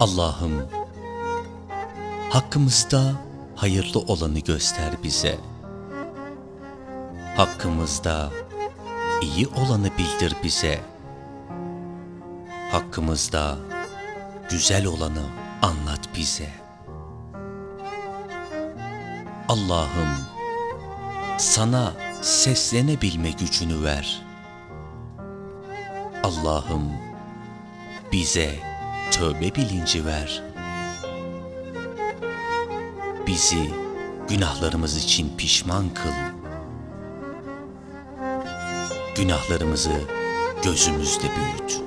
Allah'ım hakkımızda hayırlı olanı göster bize. Hakkımızda iyi olanı bildir bize. Hakkımızda güzel olanı anlat bize. Allah'ım sana seslenebilme gücünü ver. Allah'ım bize tövbe bilinci ver. Bizi günahlarımız için pişman kıl. Günahlarımızı gözümüzde büyüt.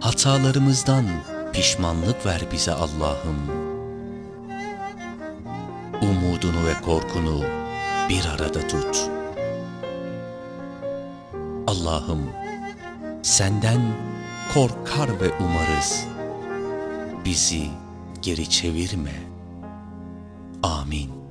Hatalarımızdan pişmanlık ver bize Allah'ım. Umudunu ve korkunu bir arada tut. Allah'ım senden korkar ve umarız. Bizi geri çevirme. Amin.